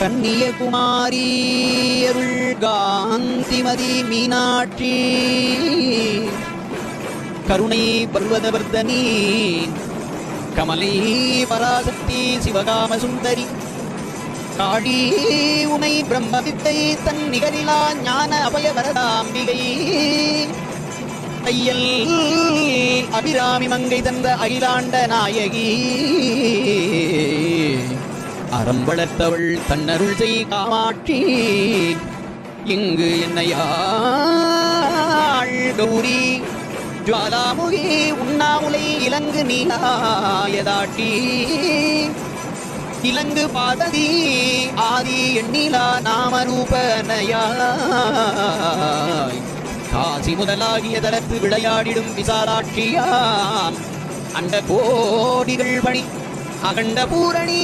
கன்னியகுமாரி அருள் காந்திமதி மீனாட்சி. கருணை பர்வதவர்தனி கமலை பராசக்தி சிவகாம சுந்தரி காளி உமை பிரம்ம வித்தை தன் நிகரிலா ஞான அபய வரதாம்பிகை. தையல் அபிராமி மங்கை தந்த அகிலாண்ட நாயகி. அறம் வளர்த்தவள் தன்னருள் செய் காமாட்சி. இங்கு என்னையாள் கௌரி. ஜுவாலாமுகி உண்ணாமுலை இலங்கு நீலாயதாட்டி இலங்கு பாததி ஆதி எண்ணிலா நாமரூபனையாய் காசி முதலாகிய தரத்து விளையாடிடும் விசாலாட்சியாம். அண்ட கோடிகள் பணி அகண்ட பூரணி